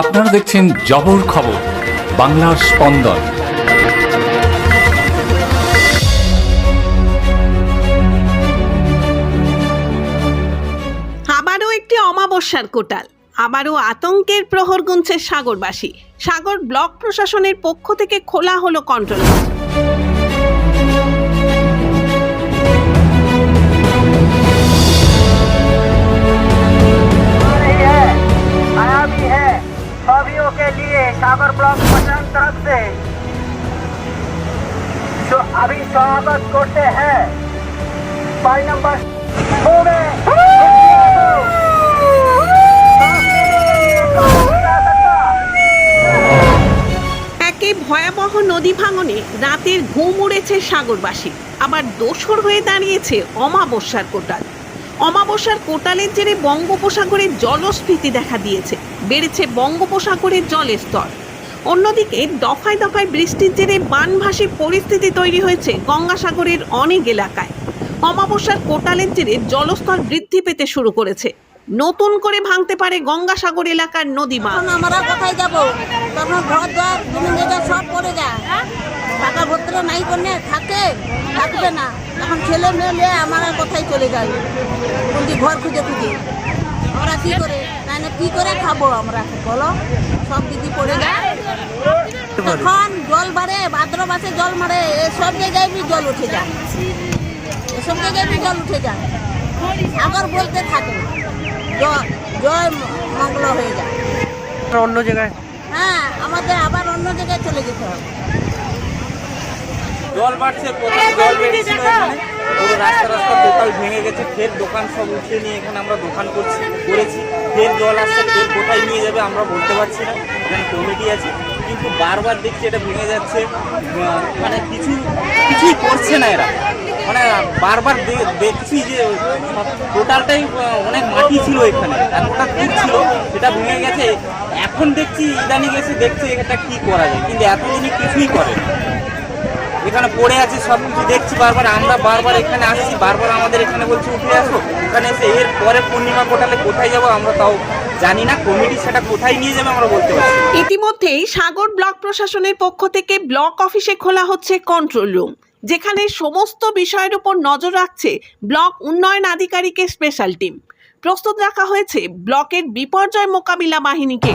আপনারা দেখছেন জবর খবর, বাংলার স্পন্দন। আবারও একটি অমাবস্যার কোটাল, আবারও আতঙ্কের প্রহর গুনছে সাগরবাসী। সাগর ব্লক প্রশাসনের পক্ষ থেকে খোলা হলো কন্ট্রোল सागर ब्लॉक प्रशासन तरफ से जो अभी स्वागत करते हैं पाई नंबर हो একে ভয়াবহ নদী ভাঙনে রাতের ঘুম উড়েছে সাগরবাসী আবার দোসর হয়ে দাঁড়িয়েছে অমাবস্যার কোটাল অমাবস্যার কোটালের জেরে বঙ্গোপসাগরে জলস্ফীতি দেখা দিয়েছে বেড়েছে বঙ্গোপসাগরের জলের স্তর। অন্যদিকে দফায় দফায় বৃষ্টির জেরে বানভাসী পরিস্থিতি তৈরি হয়েছে গঙ্গাসাগরের অনেক এলাকায়। অমাবস্যার কোটালের জেরে জলস্তর বৃদ্ধি পেতে শুরু করেছে। নতুন করে ভাঙতে পারে গঙ্গাসাগর এলাকার নদী বাঁধ। আমরা কোথায় যাব? তখন ঘর জমি সব পড়ে যায়। টাকা পত্র নাই করলে থাকে, থাকবে না। এখন ছেলে মেয়ে আমরা কোথায় চলে যাই? ঘর খুঁজে খুঁজে। আমরা কি করে? না না কি করে খাব আমরা? বলো? সব দিদি পড়ে যায় তখন জল বাড়ে ভাদ্র মাসে জল মারে এসব জায়গায় বি জল উঠে যায়। এসব জায়গায় বি জল উঠে যায়। সাগর বলতে থাকে জয় জয় মঙ্গল হয়ে যায়। অন্য জায়গায়? হ্যাঁ আমাদের আবার অন্য জায়গায় চলে যেতে হবে। জল বাড়ছে জল এখানে পুরো রাস্তা রাস্তা টোটাল ভেঙে গেছে, ফের দোকান সব উঠিয়ে নিয়ে এখানে আমরা দোকান করছি, করেছি। ফের জল আসছে, ফের কোথায় নিয়ে যাবে আমরা বলতে পারছি না, এখানে কমিটি আছে। কিন্তু বারবার দেখছি এটা ভেঙে যাচ্ছে মানে কিছু, কিছুই করছে না এরা। মানে বারবার দেখছি যে টোটালটাই অনেক মাটি ছিল এখানে, এতটা দূর ছিল, সেটা ভেঙে গেছে। এখন দেখছি, ইদানি গেছে দেখছি এটা কি করা যায়, কিন্তু এতদিনই কিছুই করে না এখানে পড়ে আছে, সব কিছু দেখছি, বারবার আমরা বারবার এখানে আসছি, বারবার আমাদের এখানে বলছে, উঠে আসো। এখানে এসে এর পরে পূর্ণিমা কোটালে কোথায় যাব আমরা তাও জানি না, কমিটি সেটা কোথায় নিয়ে যাবে আমরা বলতে পারছি ইতিমধ্যেই সাগর ব্লক প্রশাসনের পক্ষ থেকে ব্লক অফিসে খোলা হচ্ছে কন্ট্রোল রুম যেখানে সমস্ত বিষয়ের উপর নজর রাখছে ব্লক উন্নয়ন আধিকারিকের স্পেশাল টিম প্রস্তুত রাখা হয়েছে ব্লকের বিপর্যয় মোকাবিলা বাহিনীকে।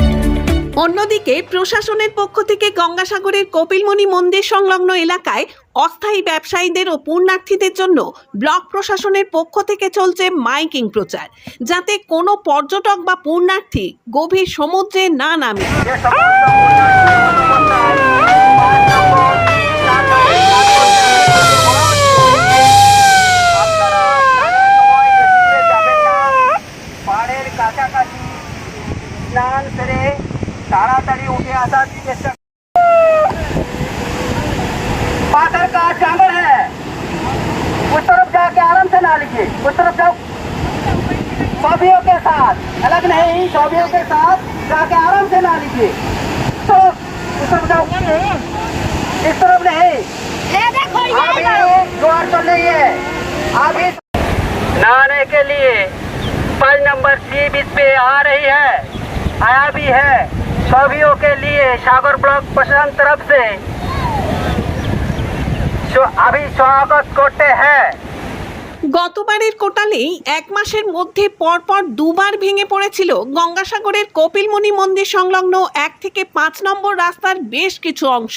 অন্যদিকে প্রশাসনের পক্ষ থেকে গঙ্গাসাগরের কপিলমণি মন্দির সংলগ্ন এলাকায় অস্থায়ী ব্যবসায়ীদের ও পুণ্যার্থীদের জন্য ব্লক প্রশাসনের পক্ষ থেকে চলছে মাইকিং প্রচার, যাতে কোনো পর্যটক বা পুণ্যার্থী গভীর সমুদ্রে না নামে। কাছাকাছি স্নান তাড়াতাড়ি উঠে আসার চেষ্টা पाथर का चांबर है उस तरफ जाके आराम से ना लीजिए उस तरफ जाओ सौभियों के साथ अलग नहीं सौभियों के साथ जाके आराम से ना लीजिए तो उस तरफ जाओ इस तरफ नहीं अभी द्वार तो नहीं है अभी नहाने के लिए पाँच नंबर सी बीच पे आ रही है आया भी है सौभियों के लिए सागर ब्लॉक प्रशासन तरफ से जो अभी स्वागत करते हैं গতবারের কোটালেই এক মাসের মধ্যে পরপর দুবার ভেঙে পড়েছিল গঙ্গাসাগরের কপিলমুনি মন্দির সংলগ্ন এক থেকে পাঁচ নম্বর রাস্তার বেশ কিছু অংশ